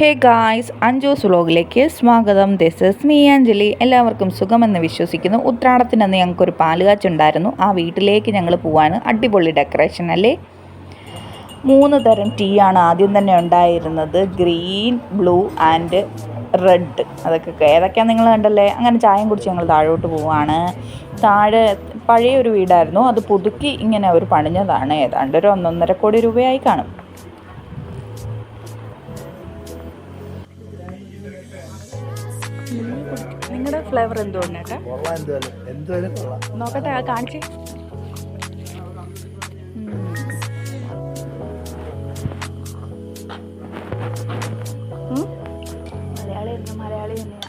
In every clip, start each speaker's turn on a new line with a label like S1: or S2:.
S1: Hey guys Anju's വ്ളോഗിലേക്ക് സ്വാഗതം. This is me Anjali. എല്ലാവർക്കും സുഖമെന്ന് വിശ്വസിക്കുന്നു. ഉത്രാടത്തിനന്ന് ഞങ്ങൾക്കൊരു പാലുകാച്ചുണ്ടായിരുന്നു. ആ വീട്ടിലേക്ക് ഞങ്ങൾ പോവാണ്. അടിപൊളി ഡെക്കറേഷൻ അല്ലേ? മൂന്ന് തരം ടീ ആണ് ആദ്യം തന്നെ ഉണ്ടായിരുന്നത്. ഗ്രീൻ ബ്ലൂ ആൻഡ് റെഡ് അതൊക്കെ ഏതൊക്കെയാണ് നിങ്ങൾ കണ്ടല്ലേ? അങ്ങനെ ചായം കുടിച്ച് ഞങ്ങൾ താഴോട്ട് പോവാണ്. താഴെ പഴയ ഒരു വീടായിരുന്നു. അത് പുതുക്കി ഇങ്ങനെ അവർ പണിഞ്ഞതാണ്. ഏതാണ്ട് ഒരു ഒന്നൊന്നര കോടി രൂപയായി കാണും. നിങ്ങളുടെ ഫ്ലേവർ എന്തുകൊണ്ട്
S2: കൊള്ളാം
S1: നോക്കട്ടെ ആ കാണിച്ച്. മലയാളി എന്ന മലയാളി തന്നെയാണ്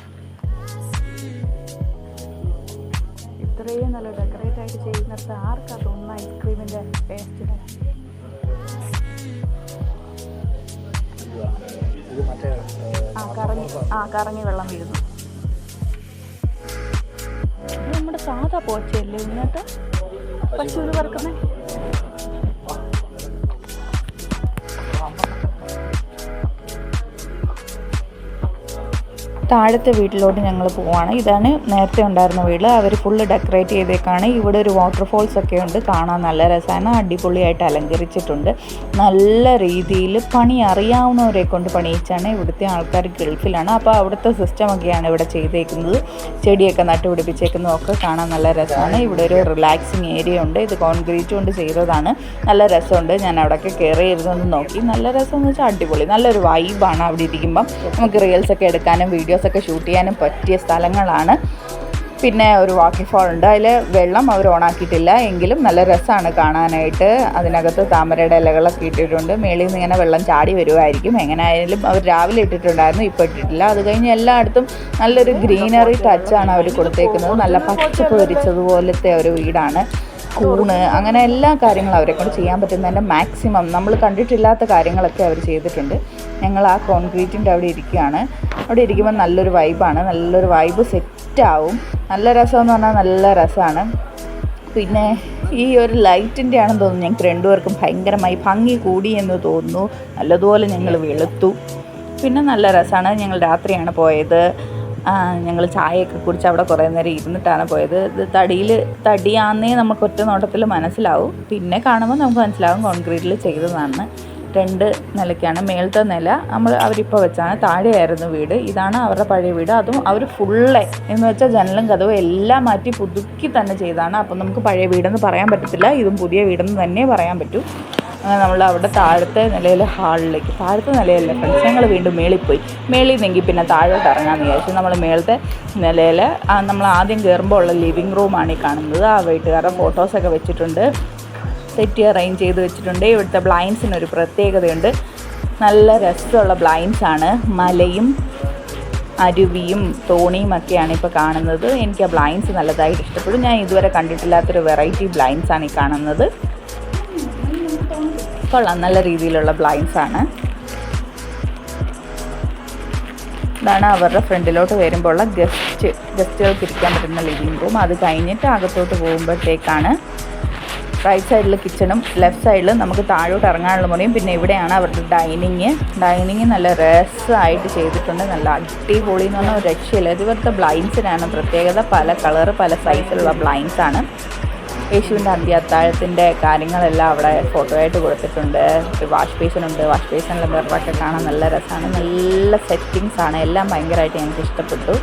S1: ഇത്രയും നല്ല ഡെക്കറേറ്റ് ആയിട്ട് ചെയ്യുന്നിടത്ത് ആർക്കാ തോന്നുന്ന ഐസ്ക്രീമിന്റെ
S2: ടേസ്റ്റിന്
S1: ആ കറങ്ങി ആ കറങ്ങി വെള്ളം വീഴുന്നു. സാധാ പോച്ചയല്ലേ ഇന്നത്തെ പശുവിന് പറക്കുന്നേ താഴത്തെ വീട്ടിലോട്ട് ഞങ്ങൾ പോവാണ്. ഇതാണ് നേരത്തെ ഉണ്ടായിരുന്ന വീട്. അവർ ഫുള്ള് ഡെക്കറേറ്റ് ചെയ്തേക്കാണ്. ഇവിടെ ഒരു വാട്ടർഫോൾസ് ഒക്കെ ഉണ്ട്. കാണാൻ നല്ല രസമാണ് അടിപൊളിയായിട്ട് അലങ്കരിച്ചിട്ടുണ്ട്. നല്ല രീതിയിൽ പണി അറിയാവുന്നവരെ കൊണ്ട് പണിയിച്ചാണ് ഇവിടുത്തെ ആൾക്കാർ ഗൾഫിലാണ്. അപ്പോൾ അവിടുത്തെ സിസ്റ്റം ഒക്കെയാണ് ഇവിടെ ചെയ്തേക്കുന്നത്. ചെടിയൊക്കെ നട്ടുപിടിപ്പിച്ചേക്കുന്നതും ഒക്കെ കാണാൻ നല്ല രസമാണ് ഇവിടെ ഒരു റിലാക്സിങ് ഏരിയ ഉണ്ട്. ഇത് കോൺക്രീറ്റ് കൊണ്ട് ചെയ്തതാണ്. നല്ല രസമുണ്ട്. ഞാൻ അവിടെയൊക്കെ കയറി ഇരുന്നൊന്ന് നോക്കി. നല്ല രസം എന്ന് വെച്ചാൽ അടിപൊളി. നല്ലൊരു വൈബാണ് അവിടെ ഇരിക്കുമ്പം. നമുക്ക് റീൽസ് ഒക്കെ എടുക്കാനും വീഡിയോസ് ഒക്കെ ഷൂട്ട് ചെയ്യാനും പറ്റിയ സ്ഥലങ്ങളാണ്. പിന്നെ ഒരു വാക്കി വാക്കിഫോൾ ഉണ്ട്. അതിൽ വെള്ളം അവർ ഓണാക്കിയിട്ടില്ല എങ്കിലും നല്ല രസമാണ് കാണാനായിട്ട്. അതിനകത്ത് താമരയുടെ ഇലകളൊക്കെ ഇട്ടിട്ടുണ്ട്. മേളിൽ നിന്ന് ഇങ്ങനെ വെള്ളം ചാടി വരുമായിരിക്കും എങ്ങനെയായാലും അവർ രാവിലെ ഇട്ടിട്ടുണ്ടായിരുന്നു ഇപ്പോൾ ഇട്ടിട്ടില്ല. അത് കഴിഞ്ഞ് എല്ലായിടത്തും നല്ലൊരു ഗ്രീനറി ടച്ചാണ് അവർ കൊടുത്തേക്കുന്നത്. നല്ല പച്ചപ്പ് വരിച്ചതുപോലത്തെ ഒരു വീടാണ്. കൂണ് അങ്ങനെ എല്ലാ കാര്യങ്ങളും അവരെ കൊണ്ട് ചെയ്യാൻ പറ്റുന്നതിന്റെ മാക്സിമം നമ്മൾ കണ്ടിട്ടില്ലാത്ത കാര്യങ്ങളൊക്കെ അവർ ചെയ്തിട്ടുണ്ട്. ഞങ്ങൾ ആ കോൺക്രീറ്റിന്റെ അവിടെ ഇരിക്കുകയാണ്. അവിടെ ഇരിക്കുമ്പോൾ നല്ലൊരു വൈബാണ് നല്ലൊരു വൈബ് സെറ്റാവും നല്ല രസമെന്ന് പറഞ്ഞാൽ നല്ല രസമാണ്. പിന്നെ ഈ ഒരു ലൈറ്റിന്റെ ആണെന്ന് തോന്നുന്നു ഞങ്ങൾക്ക് രണ്ടുപേർക്കും ഭയങ്കരമായി ഭംഗി കൂടി എന്ന് തോന്നുന്നു. നല്ലതുപോലെ ഞങ്ങൾ വെളുത്തു. പിന്നെ നല്ല രസമാണ്. ഞങ്ങൾ രാത്രിയാണ് പോയത്. ഞങ്ങൾ ചായയൊക്കെ കുടിച്ച് അവിടെ കുറേ നേരം ഇരുന്നിട്ടാണ് പോയത്. ഇത് തടിയിൽ തടിയാന്നേ നമുക്ക് ഒറ്റ നോട്ടത്തിൽ മനസ്സിലാവും. പിന്നെ കാണുമ്പോൾ നമുക്ക് മനസ്സിലാവും കോൺക്രീറ്റിൽ ചെയ്തതാണ്. രണ്ട് നിലയ്ക്കാണ്. മേളത്തെ നില നമ്മൾ അവരിപ്പോൾ വെച്ചാണ്. താഴെയായിരുന്നു വീട്. ഇതാണ് അവരുടെ പഴയ വീട്. അതും അവർ ഫുള്ള് എന്ന് വെച്ചാൽ ജനലും കഥവും എല്ലാം മാറ്റി പുതുക്കി തന്നെ ചെയ്താണ് അപ്പം നമുക്ക് പഴയ വീടെന്ന് പറയാൻ പറ്റത്തില്ല. ഇതും പുതിയ വീടെന്ന് തന്നെ പറയാൻ പറ്റൂ. അങ്ങനെ നമ്മൾ അവിടെ താഴത്തെ നിലയിൽ ഹാളിലേക്ക് താഴത്തെ നിലയല്ല ഫ്രണ്ട്സ് ഞങ്ങൾ വീണ്ടും മേളിൽ പോയി. മേളിൽ നിന്നെങ്കിൽ പിന്നെ താഴോട്ട് ഇറങ്ങാമെന്ന് വിചാരിച്ചു. നമ്മൾ മേളത്തെ നിലയിൽ നമ്മൾ ആദ്യം കയറുമ്പോൾ ഉള്ള ലിവിങ് റൂമാണ് ഈ കാണുന്നത്. ആ വീട്ടുകാരുടെ ഫോട്ടോസൊക്കെ വെച്ചിട്ടുണ്ട്. സെറ്റ് അറേഞ്ച് ചെയ്ത് വെച്ചിട്ടുണ്ട്. ഇവിടുത്തെ ബ്ലൈൻഡ്സിന് ഒരു പ്രത്യേകതയുണ്ട്. നല്ല രസമുള്ള ബ്ലൈൻഡ്സ് ആണ്. മലയും അരുവിയും തോണിയും ഒക്കെയാണ് ഇപ്പോൾ കാണുന്നത്. എനിക്ക് ആ ബ്ലൈൻഡ്സ് നല്ലതായിട്ട് ഇഷ്ടപ്പെടും. ഞാൻ ഇതുവരെ കണ്ടിട്ടില്ലാത്തൊരു വെറൈറ്റി ബ്ലൈൻഡ്സ് ആണ് ഈ കാണുന്നത്. കൊള്ളാം നല്ല രീതിയിലുള്ള ബ്ലൈൻസ് ആണ്. ഇതാണ് അവരുടെ ഫ്രണ്ടിലോട്ട് വരുമ്പോൾ ഉള്ള ഗസ്റ്റ് ഗസ്റ്റുകൾക്ക് ഇരിക്കാൻ പറ്റുന്ന ലിവിംഗ് റൂം അത് കഴിഞ്ഞിട്ട് അകത്തോട്ട് പോകുമ്പോഴത്തേക്കാണ് റൈറ്റ് സൈഡിൽ കിച്ചണും ലെഫ്റ്റ് സൈഡിൽ നമുക്ക് താഴോട്ട് ഇറങ്ങാനുള്ള മുറിയും. പിന്നെ ഇവിടെയാണ് അവരുടെ ഡൈനിങ് ഡൈനിങ് നല്ല രസമായിട്ട് ചെയ്തിട്ടുണ്ട്. നല്ല അടിപൊളി എന്ന് പറഞ്ഞാൽ രക്ഷയില്ല. ഇതുപോലത്തെ ബ്ലൈൻസിനാണ് പ്രത്യേകത. പല കളർ പല സൈസിലുള്ള ബ്ലൈൻസാണ് യേശുവിന്റെ അന്ത്യാത്താഴത്തിന്റെ കാര്യങ്ങളെല്ലാം അവിടെ ഫോട്ടോ ആയിട്ട് കൊടുത്തിട്ടുണ്ട്. ഒരു വാഷ് ബേസിനുണ്ട് വാഷ് ബേസിനുള്ള മിററൊക്കെ കാണാൻ നല്ല രസമാണ്. നല്ല സെറ്റിങ്സ് ആണ്. എല്ലാം ഭയങ്കരമായിട്ട് എനിക്ക് ഇഷ്ടപ്പെട്ടു.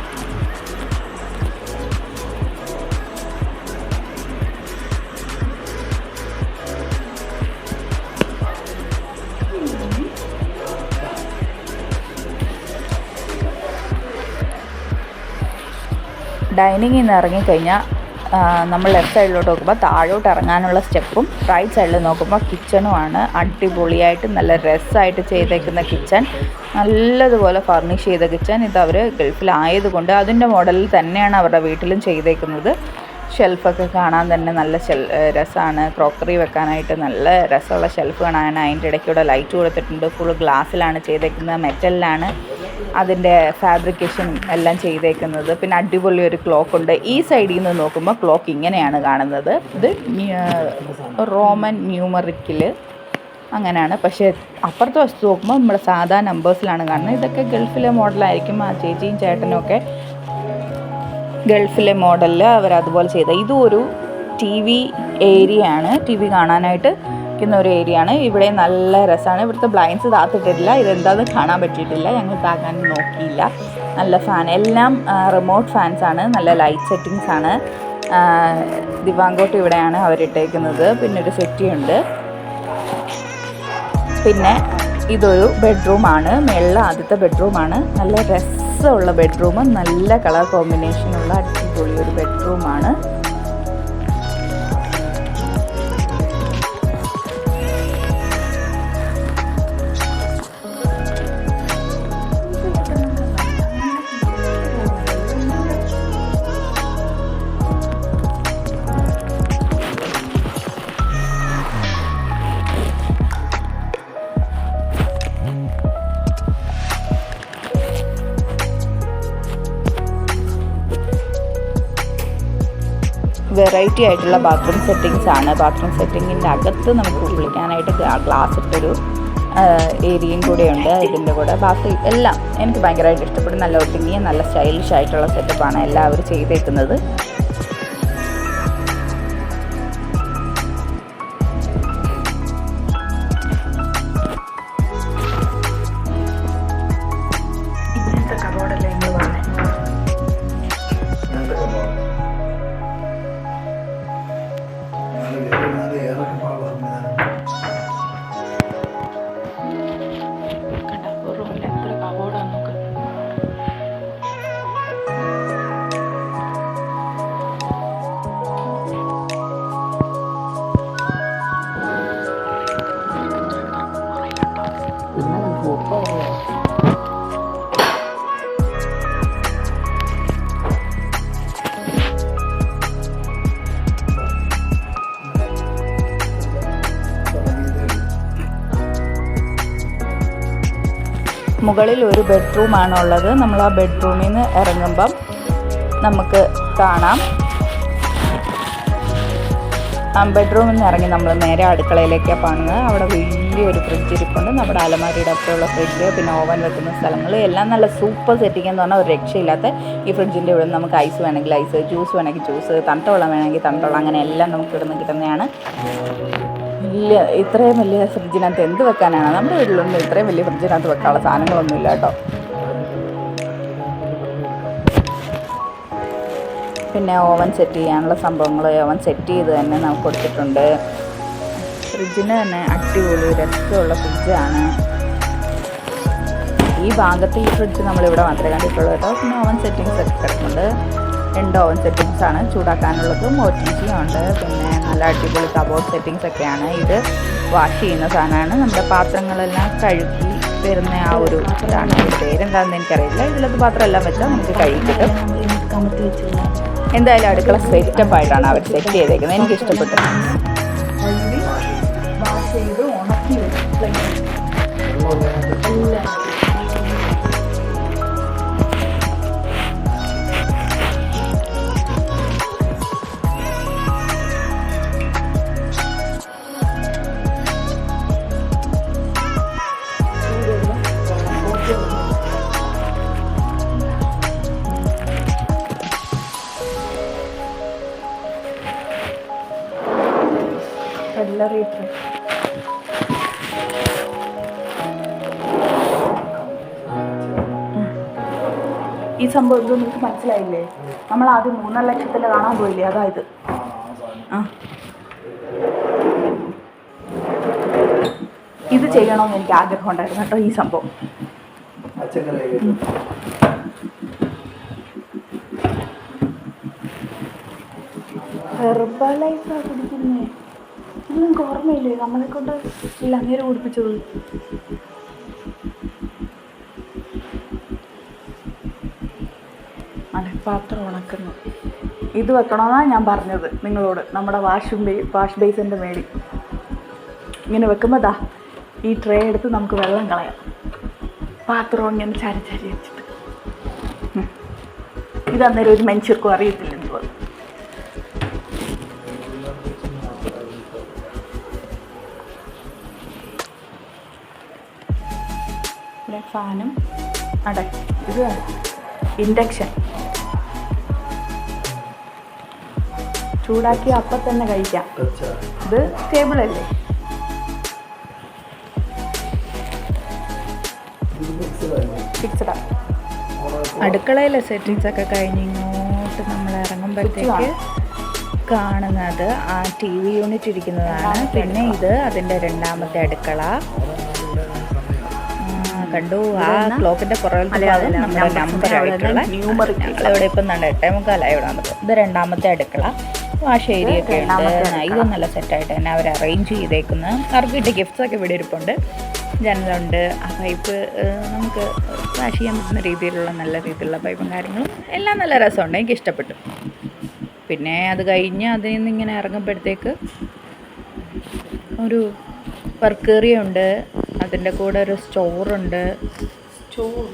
S1: ഡൈനിങ്ങിൽ നിന്ന് ഇറങ്ങിക്കഴിഞ്ഞാൽ നമ്മൾ ലെഫ്റ്റ് സൈഡിലോട്ട് നോക്കുമ്പോൾ താഴോട്ട് ഇറങ്ങാനുള്ള സ്റ്റെപ്പും റൈറ്റ് സൈഡിൽ നോക്കുമ്പോൾ കിച്ചണുമാണ്. അടിപൊളിയായിട്ട് നല്ല രസമായിട്ട് ചെയ്തേക്കുന്ന കിച്ചൺ. നല്ലതുപോലെ ഫർണിഷ് ചെയ്ത കിച്ചൺ. ഇത് അവർ ഗൾഫിലായതുകൊണ്ട് അതിന്റെ മോഡലിൽ തന്നെയാണ് അവരുടെ വീട്ടിലും ചെയ്തേക്കുന്നത്. ഷെൽഫൊക്കെ കാണാൻ തന്നെ നല്ല ഷെൽ രസമാണ് ക്രോക്കറി വെക്കാനായിട്ട് നല്ല രസമുള്ള ഷെൽഫ് കാണാൻ അതിന്റെ ഇടയ്ക്കൂടെ ലൈറ്റ് കൊടുത്തിട്ടുണ്ട്. ഫുൾ ഗ്ലാസ്സിലാണ് ചെയ്തേക്കുന്നത്. മെറ്റലിലാണ് അതിന്റെ ഫാബ്രിക്കേഷൻ എല്ലാം ചെയ്തേക്കുന്നത്. പിന്നെ അടിപൊളി ഒരു ക്ലോക്ക് ഉണ്ട്. ഈ സൈഡിൽ നിന്ന് നോക്കുമ്പോൾ ക്ലോക്ക് ഇങ്ങനെയാണ് കാണുന്നത്. ഇത് റോമൻ ന്യൂമറിക്കിൽ അങ്ങനെയാണ്. പക്ഷേ അപ്പുറത്തെ വസ്തു നോക്കുമ്പോൾ നമ്മുടെ സാധാ നമ്പേഴ്സിലാണ് കാണുന്നത്. ഇതൊക്കെ ഗൾഫിലെ മോഡലായിരിക്കും ആ ചേച്ചിയും ചേട്ടനും ഒക്കെ ഗൾഫിലെ മോഡലിൽ അവർ അതുപോലെ ചെയ്ത. ഇതും ഒരു ടി വി ഏരിയ ആണ്. ടി വി കാണാനായിട്ട് ഇരിക്കുന്ന ഒരു ഏരിയ ആണ് ഇവിടെ നല്ല രസമാണ്. ഇവിടുത്തെ ബ്ലൈൻഡ്സ് താത്തിട്ടിട്ടില്ല ഇതെന്താണെന്ന് കാണാൻ പറ്റിയിട്ടില്ല. ഞങ്ങൾ താക്കാൻ നോക്കിയില്ല. നല്ല ഫാൻ എല്ലാം റിമോട്ട് ഫാൻസ് ആണ്. നല്ല ലൈറ്റ് സെറ്റിങ്സ് ആണ്. ദിവാങ്കോട്ട് ഇവിടെയാണ് അവരിട്ടേക്കുന്നത്. പിന്നെ ഒരു സെറ്റിയുണ്ട് പിന്നെ ഇതൊരു ബെഡ്റൂമാണ് മേളിൽ ആദ്യത്തെ ബെഡ്റൂമാണ് നല്ല രസമുള്ള ബെഡ്റൂം നല്ല കളർ കോമ്പിനേഷനുള്ള അടിപൊളി ഒരു ബെഡ്റൂമാണ് വെറൈറ്റി ആയിട്ടുള്ള ബാത്റൂം സെറ്റിങ്സ് ആണ്. ബാത്റൂം സെറ്റിങ്ങിന്റെ അകത്ത് നമുക്ക് കുളിക്കാനായിട്ട് ഗ്ലാസ് ഇട്ടൊരു ഏരിയയും കൂടെയുണ്ട് ഇതിന്റെ കൂടെ ബാക്കി എല്ലാം എനിക്ക് ഭയങ്കരമായിട്ട് ഇഷ്ടപ്പെടും. നല്ല ഒട്ടിങ്ങിയ നല്ല സ്റ്റൈലിഷ് ആയിട്ടുള്ള സെറ്റപ്പാണ് എല്ലാവരും ചെയ്തേക്കുന്നത്. കണ്ട മുകളിൽ ഒരു ബെഡ്റൂമാണ് ഉള്ളത് നമ്മൾ ആ ബെഡ്റൂമിൽ നിന്ന് ഇറങ്ങുമ്പം നമുക്ക് കാണാം. ആ ബെഡ്റൂമിൽ നിന്ന് ഇറങ്ങി നമ്മൾ നേരെ അടുക്കളയിലേക്കാണ് പോകുന്നത് അവിടെ വലിയൊരു ഫ്രിഡ്ജ് ഇരിപ്പുണ്ട്. നമ്മുടെ അലമാരിയുടെ അപ്പുറമുള്ള ഫ്രിഡ്ജ് പിന്നെ ഓവൻ വെക്കുന്ന സ്ഥലങ്ങൾ. എല്ലാം നല്ല സൂപ്പർ സെറ്റിംഗ് എന്ന് പറഞ്ഞാൽ ഒരു രക്ഷയില്ലാത്ത ഈ ഫ്രിഡ്ജിന്റെ ഇവിടെ നമുക്ക് ഐസ് വേണമെങ്കിൽ ഐസ് ജ്യൂസ് വേണമെങ്കിൽ ജ്യൂസ് തണുത്ത വെള്ളം വേണമെങ്കിൽ തണുത്ത വെള്ളം അങ്ങനെ എല്ലാം നമുക്ക് ഇവിടെ നിന്ന് കിട്ടുന്നതാണ്. വലിയ ഇത്രയും വലിയ ഫ്രിഡ്ജിനകത്ത് എന്ത് വെക്കാനാണ്? നമ്മുടെ വീട്ടിലൊന്നും ഇത്രയും വലിയ ഫ്രിഡ്ജിനകത്ത് വെക്കാനുള്ള സാധനങ്ങളൊന്നും ഇല്ല കേട്ടോ. പിന്നെ ഓവൻ സെറ്റ് ചെയ്യാനുള്ള സംഭവങ്ങൾ ഓവൻ സെറ്റ് ചെയ്ത് തന്നെ നമുക്ക് കൊടുത്തിട്ടുണ്ട്. ഫ്രിഡ്ജിന് തന്നെ അടിപൊളി രസമുള്ള ഫ്രിഡ്ജാണ്. ഈ ഭാഗത്ത് ഈ ഫ്രിഡ്ജ് നമ്മളിവിടെ മാത്രമേ കണ്ടിട്ടുള്ളൂ കേട്ടോ. പിന്നെ ഓവൻ സെറ്റിങ്സ് ഒക്കെ കിടക്കുന്നുണ്ട് രണ്ട് ഓവൻ സെറ്റിങ്സ് ആണ് ചൂടാക്കാനുള്ളത്. ഒ ടി ജി ഉണ്ട്. പിന്നെ നല്ല അടിപൊളി കബോർഡ് സെറ്റിങ്സ് ഒക്കെയാണ്. ഇത് വാഷ് ചെയ്യുന്ന സാധനമാണ്. നമ്മുടെ പാത്രങ്ങളെല്ലാം കഴുകി വരുന്ന ആ ഒരു ഇതാണ്. പേരെന്താണെന്ന് എനിക്കറിയില്ല. ഇതിലത്തെ പാത്രമെല്ലാം വെച്ചാൽ നമുക്ക് കഴുകി കിട്ടും. എന്തായാലും അടുക്കള സെറ്റപ്പ് ആയിട്ടാണ് അവർ സെറ്റ് ചെയ്തേക്കുന്നത്. എനിക്ക് ഇഷ്ടപ്പെട്ടു. വാഷ് ചെയ്ത് ഉണക്കി ഈ സംഭവം എന്തോ നിങ്ങൾക്ക് മനസ്സിലായില്ലേ? നമ്മൾ ആദ്യം മൂന്നര ലക്ഷത്തിൽ കാണാൻ പോയില്ലേ? അതായത് ഇത്. ചെയ്യണമെന്ന് എനിക്ക് ആഗ്രഹം ഉണ്ടായിരുന്നു കേട്ടോ ഈ സംഭവം. നിങ്ങൾക്ക് ഓർമ്മയില്ലേ? നമ്മളെ കൊണ്ട് ഇല്ല കുടിപ്പിച്ചത്. പാത്രം ഉണക്കുന്നു. ഇത് വെക്കണമെന്നാണ് ഞാൻ പറഞ്ഞത് നിങ്ങളോട്. നമ്മുടെ വാഷും ബേ വാഷ് ബേസിന്റെ മേടി ഇങ്ങനെ വെക്കുമ്പോൾ ദാ ഈ ട്രേ എടുത്ത് നമുക്ക് വെള്ളം കളയാം. പാത്രം ഇങ്ങനെ ചരി ചരി വെച്ചിട്ട്. ഇതന്നേരം ഒരു മനുഷ്യർക്കും അറിയത്തില്ല എന്തുവാ ഫാനും അട ഇത് ഇൻഡക്ഷൻ. ചൂടാക്കി അപ്പം തന്നെ കഴിക്കാം. ഇത്
S2: സ്റ്റേബിൾ അല്ലേ?
S1: ഫിക്സഡാ അടുക്കളയിലെ സെറ്റിങ്സ് ഒക്കെ കഴിഞ്ഞ് ഇങ്ങോട്ട് നമ്മൾ ഇറങ്ങുമ്പോഴത്തേക്ക് കാണുന്നത് ആ ടി വി യൂണിറ്റ് ഇരിക്കുന്നതാണ്. പിന്നെ ഇത് അതിന്റെ രണ്ടാമത്തെ അടുക്കള. കണ്ടു. ആ ക്ലോക്കിന്റെ ഇപ്പം നല്ല എട്ടേ മുക്കാലായി ഇവിടെ വന്നത്. ഇത് രണ്ടാമത്തെ അടുക്കള. വാഷ് ഏരിയ ഒക്കെ ഉണ്ട്. ഇത് നല്ല സെറ്റായിട്ട് തന്നെ അവർ അറേഞ്ച് ചെയ്തേക്കുന്നത് അവർക്ക് കിട്ടിയ ഗിഫ്റ്റ്സ് ഒക്കെ ഇവിടെ ഇരിപ്പുണ്ട്. ജനലുണ്ട്. ആ പൈപ്പ് നമുക്ക് വാഷ് ചെയ്യാൻ പറ്റുന്ന രീതിയിലുള്ള നല്ല രീതിയിലുള്ള പൈപ്പും കാര്യങ്ങളും എല്ലാം നല്ല രസമുണ്ട്. എനിക്ക് ഇഷ്ടപ്പെട്ടു. പിന്നെ അത് കഴിഞ്ഞ് അതിൽ നിന്ന് ഇങ്ങനെ ഇറങ്ങുമ്പോഴത്തേക്ക് ഒരു വർക്കേറിയ ഉണ്ട്. അതിന്റെ കൂടെ ഒരു സ്റ്റോറുണ്ട്. സ്റ്റോർ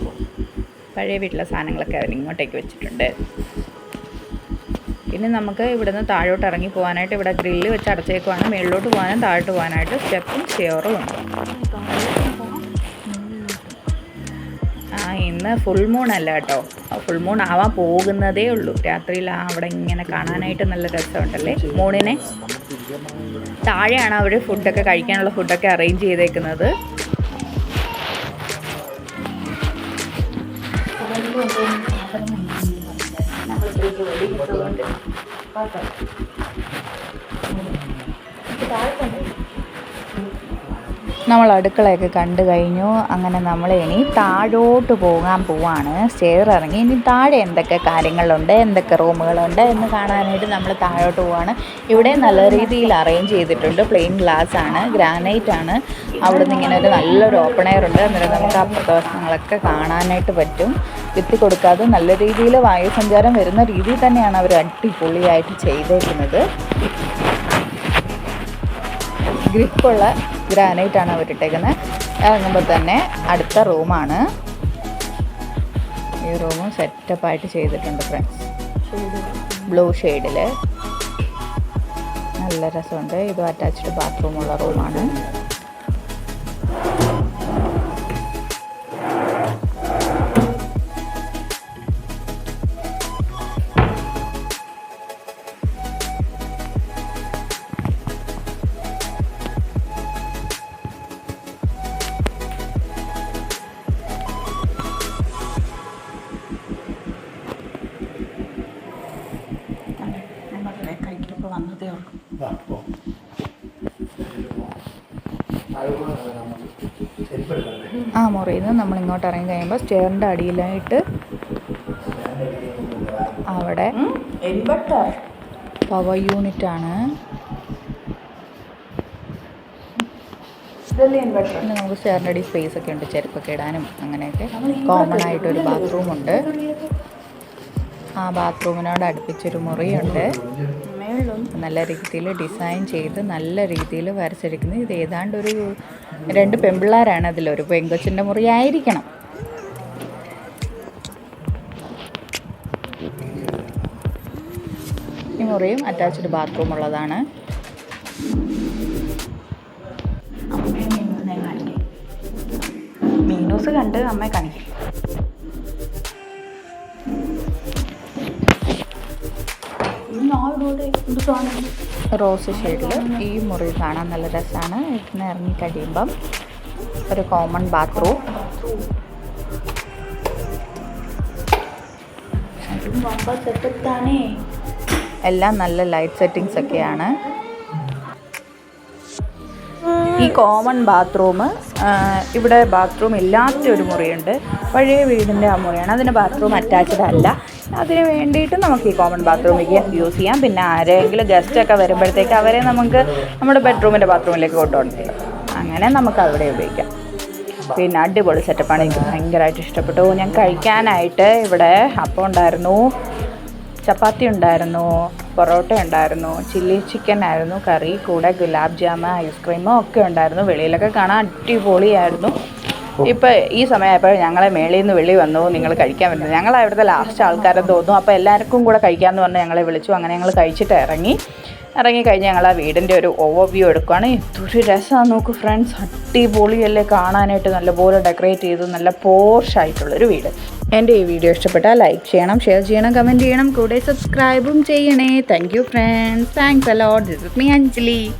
S1: പഴയ വീട്ടിലെ സാധനങ്ങളൊക്കെ അവർ ഇങ്ങോട്ടേക്ക് വെച്ചിട്ടുണ്ട്. പിന്നെ നമുക്ക് ഇവിടുന്ന് താഴോട്ട് ഇറങ്ങി പോകാനായിട്ട് ഇവിടെ ഗ്രില്ല് വെച്ച് അടച്ചേക്കുവാണ്. മേളിലോട്ട് പോകാനും താഴോട്ട് പോകാനായിട്ട് സ്റ്റെപ്പും ചെയറും ഉണ്ട്. ആ ഇന്ന് ഫുൾ മൂൺ അല്ല കേട്ടോ. ഫുൾ മൂൺ ആവാൻ പോകുന്നതേ ഉള്ളൂ. രാത്രിയിൽ ആ അവിടെ ഇങ്ങനെ കാണാനായിട്ട് നല്ല രസമുണ്ടല്ലേ? മൂണിനെ? താഴെയാണ് അവർ ഫുഡൊക്കെ കഴിക്കാനുള്ള ഫുഡൊക്കെ അറേഞ്ച് ചെയ്തേക്കുന്നത്. Bye. നമ്മൾ അടുക്കളയൊക്കെ കണ്ടു കഴിഞ്ഞു. അങ്ങനെ നമ്മൾ ഇനി താഴോട്ട് പോകാൻ പോവാണ്. സ്റ്റെയർ ഇറങ്ങി. ഇനി താഴെ എന്തൊക്കെ കാര്യങ്ങളുണ്ട്? എന്തൊക്കെ റൂമുകളുണ്ട് എന്ന് കാണാനായിട്ട് നമ്മൾ താഴോട്ട് പോവാണ്. ഇവിടെ നല്ല രീതിയിൽ അറേഞ്ച് ചെയ്തിട്ടുണ്ട്. പ്ലെയിൻ ഗ്ലാസ് ആണ്. ഗ്രാനൈറ്റ് ആണ്. അവിടെ നിന്ന് ഇങ്ങനെ ഒരു നല്ലൊരു ഓപ്പൺ എയർ ഉണ്ട്. അന്നേരം നമുക്ക് ആ പ്രദേശങ്ങളൊക്കെ കാണാനായിട്ട് പറ്റും. വിത്തി കൊടുക്കാതെ നല്ല രീതിയിൽ വായുസഞ്ചാരം വരുന്ന രീതിയിൽ തന്നെയാണ് അവർ അടിപൊളിയായിട്ട് ചെയ്തേക്കുന്നത്. ഗ്രിപ്പുള്ള ഗ്രാനൈറ്റ് ആണ് അവരിട്ടേക്കുന്നത് ഇറങ്ങുമ്പോൾ തന്നെ അടുത്ത റൂമാണ്. ഈ റൂമും സെറ്റപ്പായിട്ട് ചെയ്തിട്ടുണ്ട് ഫ്രണ്ട്സ്. ബ്ലൂ ഷെയ്ഡിൽ നല്ല രസമുണ്ട്. ഇതും അറ്റാച്ച്ഡ് ബാത്റൂമുള്ള റൂമാണ്. മുറിയിൽ നിന്ന് നമ്മൾ ഇങ്ങോട്ട് ഇറങ്ങി കഴിയുമ്പോൾ സ്റ്റെയറിന്റെ അടിയിലായിട്ട് അവിടെ പവർ യൂണിറ്റ് ആണ്. പിന്നെ നമുക്ക് സ്റ്റെയറിന്റെ അടി സ്പേസ് ഒക്കെ ഉണ്ട് ചെരുപ്പൊക്കെ ഇടാനും അങ്ങനെയൊക്കെ. കോമൺ ആയിട്ടൊരു ബാത്റൂം ഉണ്ട്. ആ ബാത്റൂമിനോട് അടുപ്പിച്ചൊരു മുറിയുണ്ട്. നല്ല രീതിയിൽ ഡിസൈൻ ചെയ്ത് നല്ല രീതിയിൽ വരച്ചിരിക്കുന്നത്. ഇത് ഏതാണ്ട് ഒരു രണ്ട് പെൺപിള്ളേരാണ് അതിലൊരു പെങ്കൊച്ചിന്റെ മുറി ആയിരിക്കണം ഈ മുറിയും അറ്റാച്ച്ഡ് ബാത്റൂം ഉള്ളതാണ്. മീനൂസ് കണ്ട് അമ്മയെ കാണിക്കും. റോസ് ഷെയ്ഡിൽ ഈ മുറി കാണാൻ നല്ല രസമാണ് ഇവിടുന്ന് ഇറങ്ങി കഴിയുമ്പം ഒരു കോമൺ ബാത്റൂം. എല്ലാം നല്ല ലൈറ്റ് സെറ്റിങ്സ് ഒക്കെയാണ്. ഈ കോമൺ ബാത്റൂം ഇവിടെ ബാത്റൂം ഇല്ലാത്ത ഒരു മുറിയുണ്ട്. പഴയ വീടിന്റെ ആ മുറിയാണ്. അതിന് ബാത്റൂം അറ്റാച്ച്ഡ് അല്ല. അതിന് വേണ്ടിയിട്ട് നമുക്ക് ഈ കോമൺ ബാത്റൂമിലേക്ക് യൂസ് ചെയ്യാം. പിന്നെ ആരെങ്കിലും ഗസ്റ്റൊക്കെ വരുമ്പോഴത്തേക്ക് അവരെ നമുക്ക് നമ്മുടെ ബെഡ്റൂമിന്റെ ബാത്റൂമിലേക്ക് കൊണ്ടുപോകണം അങ്ങനെ നമുക്ക് അവിടെ ഉപയോഗിക്കാം. പിന്നെ അടിപൊളി സെറ്റപ്പാണ് എനിക്ക് ഭയങ്കരമായിട്ട് ഇഷ്ടപ്പെട്ടു. ഞാൻ കഴിക്കാനായിട്ട് ഇവിടെ അപ്പം ഉണ്ടായിരുന്നു. ചപ്പാത്തി ഉണ്ടായിരുന്നു പൊറോട്ട ഉണ്ടായിരുന്നു ചില്ലി ചിക്കൻ ആയിരുന്നു കറി കൂടെ ഗുലാബ് ജാമ് ഐസ്ക്രീമോ ഒക്കെ ഉണ്ടായിരുന്നു. വെളിയിലൊക്കെ കാണാൻ അടിപൊളിയായിരുന്നു. ഇപ്പോൾ ഈ സമയമായപ്പോൾ ഞങ്ങളെ മേളിൽ നിന്ന് വെളി വന്നു നിങ്ങൾ കഴിക്കാൻ പറ്റുന്നത് ഞങ്ങൾ അവിടുത്തെ ലാസ്റ്റ് ആൾക്കാരെ തോന്നും. അപ്പോൾ എല്ലാവർക്കും കൂടെ കഴിക്കാമെന്ന് പറഞ്ഞ് ഞങ്ങളെ വിളിച്ചു. അങ്ങനെ ഞങ്ങൾ കഴിച്ചിട്ട് ഇറങ്ങി. ഇറങ്ങിക്കഴിഞ്ഞ് ഞങ്ങൾ ആ വീടിന്റെ ഒരു ഓവർവ്യൂ എടുക്കുകയാണ് എന്തൊരു രസമാണ് നോക്ക് ഫ്രണ്ട്സ് അടിപൊളിയല്ലേ കാണാനായിട്ട് നല്ലപോലെ ഡെക്കറേറ്റ് ചെയ്ത് നല്ല പോർഷായിട്ടുള്ളൊരു വീട്. എന്റെ ഈ വീഡിയോ ഇഷ്ടപ്പെട്ടാൽ ലൈക്ക് ചെയ്യണം ഷെയർ ചെയ്യണം കമന്റ് ചെയ്യണം. കൂടെ സബ്സ്ക്രൈബും ചെയ്യണേ. Thank you friends thanks a lot this is me Anjali